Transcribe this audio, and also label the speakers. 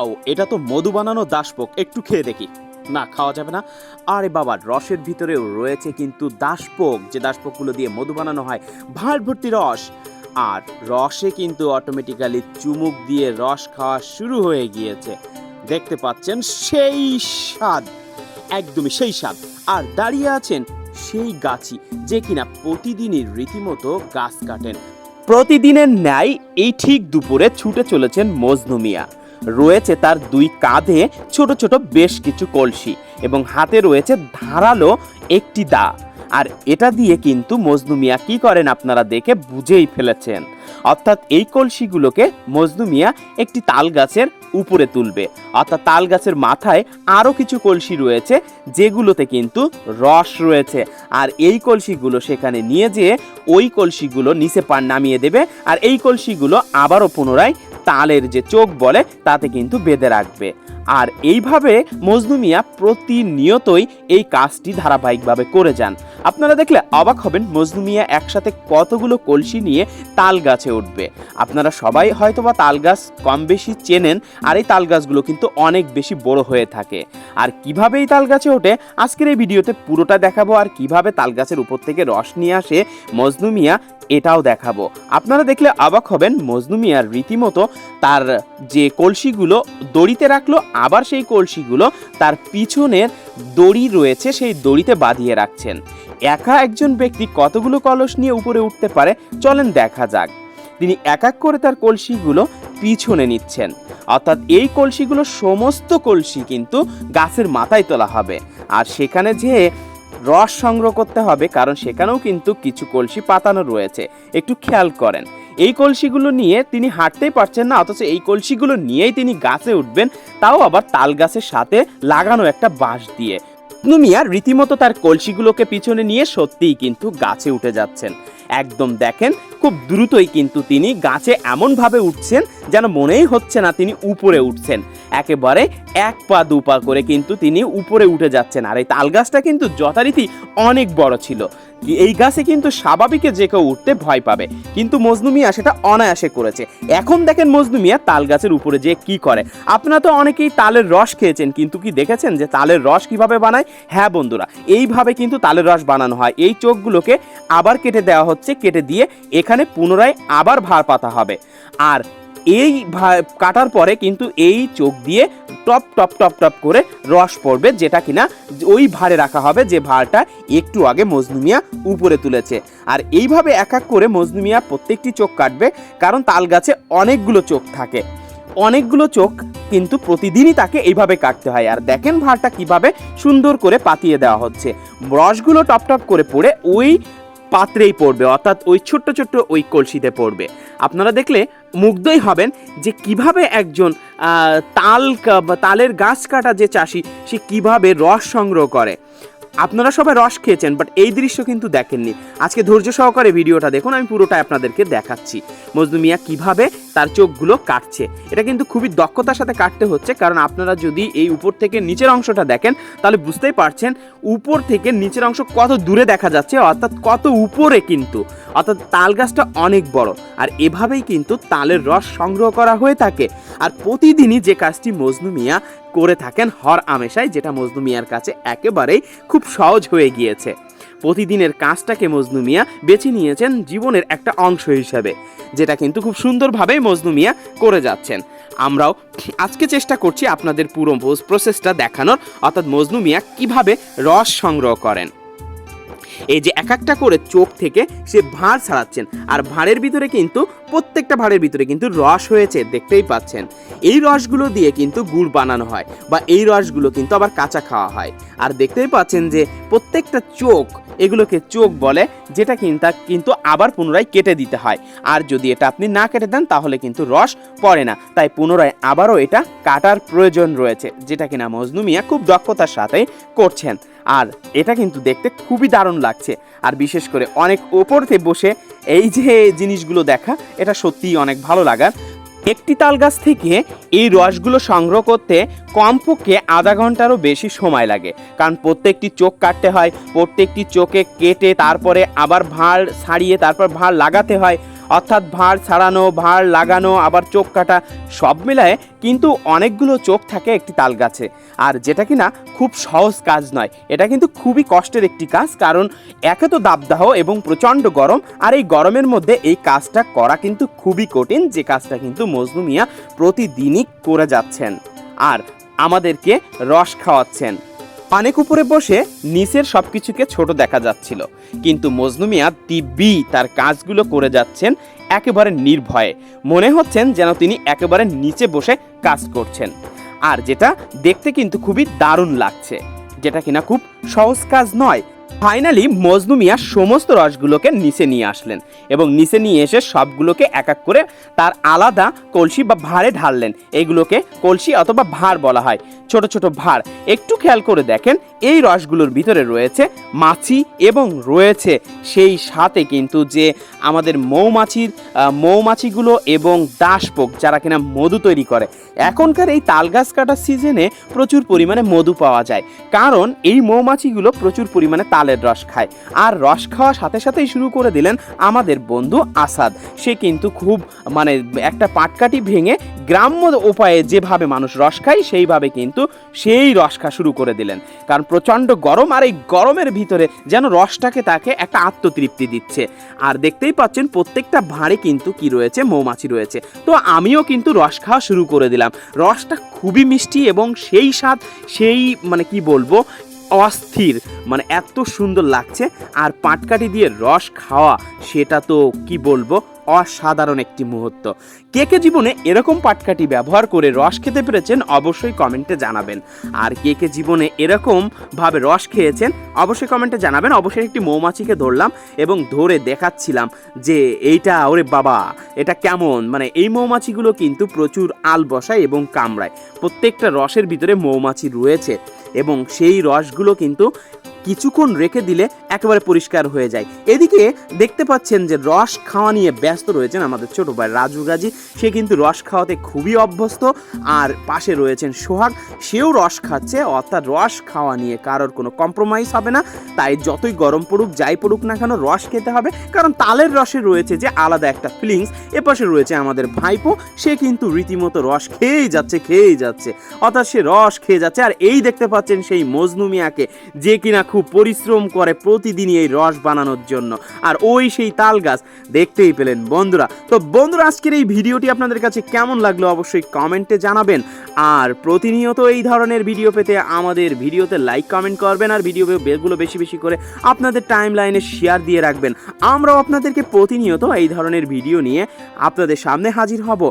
Speaker 1: Wow এটা তো মধু বানানো দাসপোক, একটু খেয়ে দেখি। না, খাওয়া যাবে না। আরে বাবা, রসের ভিতরেও রয়েছে কিন্তু দাসপোক, যে দাসপোকগুলো দিয়ে মধু বানানো হয় ভাঁড় ভর্তি রস। আর রসে কিন্তু অটোমেটিক্যালি চুমুক দিয়ে রস খাওয়া শুরু হয়ে গিয়েছে। দেখতে পাচ্ছেন, সেই স্বাদ, একদমই সেই স্বাদ। আর দাঁড়িয়ে আছেন সেই গাছি, যে কিনা প্রতিদিনই রীতিমতো গাছ কাটেন। প্রতিদিনের ন্যায় এই ঠিক দুপুরে ছুটে চলেছেন মজনু মিয়া। রয়েছে তার দুই কাঁধে ছোট ছোট বেশ কিছু কলসি এবং হাতে রয়েছে ধারালো একটি দা। আর এটা দিয়ে কিন্তু মজনু মিয়া কি করেন আপনারা দেখে বুঝেই ফেলেছেন। অর্থাৎ এই কলসিগুলোকে মজনু মিয়া একটি তাল গাছের উপরে তুলবে। অর্থাৎ তাল গাছের মাথায় আরও কিছু কলসি রয়েছে, যেগুলোতে কিন্তু রস রয়েছে। আর এই কলসিগুলো সেখানে নিয়ে যেয়ে ওই কলসিগুলো নিচে পার নামিয়ে দেবে। আর এই কলসিগুলো আবারও পুনরায় তালের যে চোখ বলে তাতে কিন্তু বেঁধে রাখবে। আর এইভাবে মজনু মিয়া প্রতিনিয়তই এই কাজটি ধারাবাহিকভাবে করে যান। আপনারা দেখলে অবাক হবেন, মজনু মিয়া একসাথে কতগুলো কলসি নিয়ে তাল গাছে উঠবে। আপনারা সবাই হয়তোবা তাল গাছ কম বেশি চেনেন, আর এই তাল গাছগুলো কিন্তু অনেক বেশি বড় হয়ে থাকে। আর কীভাবে এই তাল গাছে ওঠে, আজকের এই ভিডিওতে পুরোটা দেখাবো, আর কীভাবে তাল গাছের উপর থেকে রস নিয়ে আসে মজনু মিয়া, এটাও দেখাবো। আপনারা দেখলে অবাক হবেন, মজনু মিয়ার রীতিমতো তার যে কলসিগুলো দড়িতে রাখল আবার সেই কলসিগুলো তার পিছনের দড়ি রয়েছে, সেই দড়িতে বাঁধিয়ে রাখছেন। একা একজন ব্যক্তি কতগুলো কলস নিয়ে উপরে উঠতে পারে, চলেন দেখা যাক। তিনি এক এক করে তার কলসিগুলো পিছনে নিচ্ছেন। অর্থাৎ এই কলসিগুলো সমস্ত কলসি কিন্তু গাছের মাথায় তোলা হবে। আর সেখানে যে রস সংগ্রহ করতে হবে, কারণ সেখানেও কিন্তু কিছু কলসি পাতানো রয়েছে। একটু খেয়াল করেন। এই কলসিগুলো নিয়ে তিনি হাঁটতেই পারছেন না, অথচ এই কলসিগুলো নিয়েই তিনি গাছে উঠবেন, তাও আবার তাল গাছের সাথে লাগানো একটা বাঁশ দিয়ে। মিয়া রীতিমতো তার কলসিগুলোকে পিছনে নিয়ে সত্যিই কিন্তু গাছে উঠে যাচ্ছেন। একদম দেখেন, খুব দ্রুতই কিন্তু তিনি গাছে এমনভাবে উঠছেন যেন মনেই হচ্ছে না তিনি উপরে উঠছেন। একেবারে এক পা দু পা করে কিন্তু তিনি উপরে উঠে যাচ্ছেন, আর এই তাল গাছটা কিন্তু যথারীতি অনেক বড় ছিল। এই গাছে কিন্তু স্বাভাবিকে যে কেউ উঠতে ভয় পাবে। কিন্তু মজনু মিয়া সেটা অনায়াসে করেছে। এখন দেখেন মজনু মিয়া তাল গাছের উপরে যে কি করে। আপনারা তো অনেকেই তালের রস খেয়েছেন, কিন্তু কি দেখেছেন যে তালের রস কীভাবে বানায়? হ্যাঁ বন্ধুরা, এইভাবে কিন্তু তালের রস বানানো হয়। এই চোখগুলোকে আবার কেটে দেওয়া হচ্ছে, কেটে দিয়ে এখানে পুনরায় আবার ভার পাতা হবে। আর এই কাটার পরে কিন্তু এই চোখ দিয়ে টপ টপ টপ টপ করে রস পড়বে, যেটা কিনা ওই ভারে রাখা হবে, যে ভারটা একটু আগে মজনুমিয়া উপরে তুলেছে। আর এইভাবে এক এক করে মজনুমিয়া প্রত্যেকটি চোখ কাটবে, কারণ তাল গাছে অনেকগুলো চোখ থাকে। অনেকগুলো চোখ কিন্তু প্রতিদিনই তাকে এইভাবে কাটতে হয়। আর দেখেন ভারটা কীভাবে সুন্দর করে পাতিয়ে দেওয়া হচ্ছে। রসগুলো টপ টপ করে পড়ে ওই পাত্রেই পড়বে, অর্থাৎ ওই ছোট্ট ছোট্ট ওই কলসিতে পড়বে। আপনারা দেখলে মুগ্ধই হবেন যে কীভাবে একজন তাল তালের গাছ কাটা যে চাষি, সে কীভাবে রস সংগ্রহ করে। আপনারা সবাই রস খেয়েছেন বাট এই দৃশ্য কিন্তু দেখেননি। আজকে ধৈর্য সহকারে ভিডিওটা দেখুন, আমি পুরোটাই আপনাদেরকে দেখাচ্ছি। মজনু মিয়া কীভাবে তার চোখগুলো কাটছে, এটা কিন্তু খুবই দক্ষতার সাথে কাটতে হচ্ছে, কারণ আপনারা যদি এই উপর থেকে নিচের অংশটা দেখেন, তাহলে বুঝতেই পারছেন উপর থেকে নিচের অংশ কত দূরে দেখা যাচ্ছে, অর্থাৎ কত উপরে কিন্তু। অর্থাৎ তাল গাছটা অনেক বড়, আর এভাবেই কিন্তু তালের রস সংগ্রহ করা হয়ে থাকে। আর প্রতিদিনই যে কাজটি মজনু মিয়া করে থাকেন হর আমেশায়, যেটা মজনু মিয়ার কাছে একেবারেই খুব সহজ হয়ে গিয়েছে। প্রতিদিনের কাজটাকে মজনু মিয়া বেছে নিয়েছেন জীবনের একটা অংশ হিসাবে, যেটা কিন্তু খুব সুন্দরভাবেই মজনু মিয়া করে যাচ্ছেন। আমরাও আজকে চেষ্টা করছি আপনাদের পুরো প্রসেসটা দেখানোর, অর্থাৎ মজনু মিয়া কীভাবে রস সংগ্রহ করেন। এই যে এক একটা করে চোখ থেকে সে ভাঁড় ছাড়াচ্ছেন। আর ভাঁড়ের ভিতরে কিন্তু প্রত্যেকটা ভাঁড়ের ভিতরে কিন্তু রস হয়েছে, দেখতেই পাচ্ছেন। এই রসগুলো দিয়ে কিন্তু গুড় বানানো হয় বা এই রসগুলো কিন্তু আবার কাঁচা খাওয়া হয়। আর দেখতেই পাচ্ছেন যে প্রত্যেকটা চোখ, এগুলোকে চোখ বলে, যেটা কিন্তু কিন্তু আবার পুনরায় কেটে দিতে হয়। আর যদি এটা আপনি না কেটে দেন, তাহলে কিন্তু রস পড়ে না। তাই পুনরায় আবারও এটা কাটার প্রয়োজন রয়েছে, যেটা কিনা মজনু মিয়া খুব দক্ষতার সাথেই করছেন। আর এটা কিন্তু দেখতে খুবই দারুণ লাগছে। আর বিশেষ করে অনেক ওপরতে বসে এই যে জিনিসগুলো দেখা, এটা সত্যিই অনেক ভালো লাগার একটি তাল গাছ থেকে এই রসগুলো সংগ্রহ করতে কমপক্ষে আধা ঘন্টারও বেশি সময় লাগে। কারণ প্রত্যেকটি চোখ কাটতে হয়, প্রত্যেকটি চোখে কেটে তারপরে আবার ভাঁড় ছাড়িয়ে তারপর ভাঁড় লাগাতে হয়। অর্থাৎ ভাঁড় ছাড়ানো, ভাঁড় লাগানো, আবার চোখ কাটা, সব মিলায়ে কিন্তু অনেকগুলো চোখ থাকে একটি তাল গাছে আর যেটা কিনা খুব সহজ কাজ নয়, এটা কিন্তু খুবই কষ্টের একটি কাজ, কারণ একে তো দাবদাহ এবং প্রচণ্ড গরম, আর এই গরমের মধ্যে এই কাজটা করা কিন্তু খুবই কঠিন, যে কাজটা কিন্তু মজনু মিয়া প্রতিদিনই করে যাচ্ছেন। আর আমাদেরকে রস খাওয়াচ্ছেন। অনেক উপরে বসে নিচের সব কিছুকে ছোট দেখা যাচ্ছিল। কিন্তু মজনু মিয়া দিব্যি তার কাজগুলো করে যাচ্ছেন একেবারে নির্ভয়ে। মনে হচ্ছেন যেন তিনি একেবারে নিচে বসে কাজ করছেন। আর যেটা দেখতে কিন্তু খুবই দারুণ লাগছে। যেটা কিনা খুব সহজ কাজ নয় ফাইনালি মজনু মিয়া সমস্ত রসগুলোকে নিচে নিয়ে আসলেন এবং নিচে নিয়ে এসে সবগুলোকে এক এক করে তার আলাদা কলসি বা ভাঁড়ে ঢাললেন। এগুলোকে কলসি অথবা ভাঁড় বলা হয়। ছোট ছোট ভাঁড়। একটু খেয়াল করে দেখেন, এই রসগুলোর ভিতরে রয়েছে মাছি এবং রয়েছে সেই সাথে কিন্তু যে আমাদের মৌমাছির মৌমাছিগুলো এবং দাসপোক যারা কিনা মধু তৈরি করে এখনকার এই তাল গাছ কাটার সিজনে প্রচুর পরিমাণে মধু পাওয়া যায়। কারণ এই মৌমাছিগুলো প্রচুর পরিমাণে তালের রস খায়। আর রস খাওয়ার সাথে সাথেই শুরু করে দিলেন আমাদের বন্ধু আসাদ। সে কিন্তু খুব মানে একটা পাটকাঠি ভেঙে গ্রাম্য উপায়ে যেভাবে মানুষ রস খায়, সেইভাবে কিন্তু সেই রস খাওয়া শুরু করে দিলেন। কারণ প্রচণ্ড গরম আর এই গরমের ভিতরে যেন রসটাকে তাকে একটা আত্মতৃপ্তি দিচ্ছে। আর দেখতেই পাচ্ছেন প্রত্যেকটা ভাঁড়ে কিন্তু কি রয়েছে, মৌমাছি রয়েছে। তো আমিও কিন্তু রস খাওয়া শুরু করে দিলাম। রসটা খুবই মিষ্টি এবং সেই স্বাদ সেই মানে কি বলব অস্থির মানে এত সুন্দর লাগছে। আর পাটকাঠি দিয়ে রস খাওয়া, সেটা তো কি বলব, অসাধারণ একটি মুহূর্ত। কে কে জীবনে এরকম পাটকাঠি ব্যবহার করে রস খেতে পেরেছেন, অবশ্যই কমেন্টে জানাবেন। আর কে কে জীবনে এরকম ভাবে রস খেয়েছেন, অবশ্যই কমেন্টে জানাবেন। অবশ্যই একটি মৌমাছিকে ধরলাম এবং ধরে দেখাচ্ছিলাম যে, এইটা ওরে বাবা, এটা কেমন? মানে এই মৌমাছিগুলো কিন্তু প্রচুর আল বসায় এবং কামড়ায়। প্রত্যেকটা রসের ভিতরে মৌমাছি রয়েছে। এবং সেই রসগুলো কিন্তু কিছুক্ষণ রেখে দিলে একেবারে পরিষ্কার হয়ে যায়। এদিকে দেখতে পাচ্ছেন যে রস খাওয়া নিয়ে ব্যস্ত রয়েছেন আমাদের ছোট ভাই রাজু গাজী। সে কিন্তু রস খাওয়াতে খুবই অভ্যস্ত। আর পাশে রয়েছেন সোহাগ। সেও রস খাচ্ছে, অর্থাৎ রস খাওয়া নিয়ে কারোর কোনো কম্প্রোমাইজ হবে না। তাই যতই গরম পড়ুক, যাই পড়ুক না কেন রস খেতে হবে। কারণ তালের রসে রয়েছে যে আলাদা একটা ফিলিংস এপাশে রয়েছে আমাদের ভাইপো। সে কিন্তু রীতিমতো রস খেয়েই যাচ্ছে খেয়েই যাচ্ছে। অর্থাৎ সে রস খেয়ে যাচ্ছে। আর এই দেখতে পাচ্ছেন সেই মজনু মিয়াকে। যে কিনা খুব পরিশ্রম করে প্রতিদিনই এই রস বানানোর জন্য। আর ওই সেই তাল গাছ, দেখতেই পেলেন বন্ধুরা। তো বন্ধুরা, আজকের এই ভিডিওটি আপনাদের কাছে কেমন লাগল অবশ্যই কমেন্টে জানাবেন। আর প্রতিনিয়ত এই ধরনের ভিডিও পেতে আমাদের ভিডিওতে লাইক, কমেন্ট করবেন আর ভিডিও বেগুলো বেশি বেশি করে আপনাদের টাইম লাইনে শেয়ার দিয়ে রাখবেন। আমরাও আপনাদেরকে প্রতিনিয়ত এই ধরনের ভিডিও নিয়ে আপনাদের সামনে হাজির হব।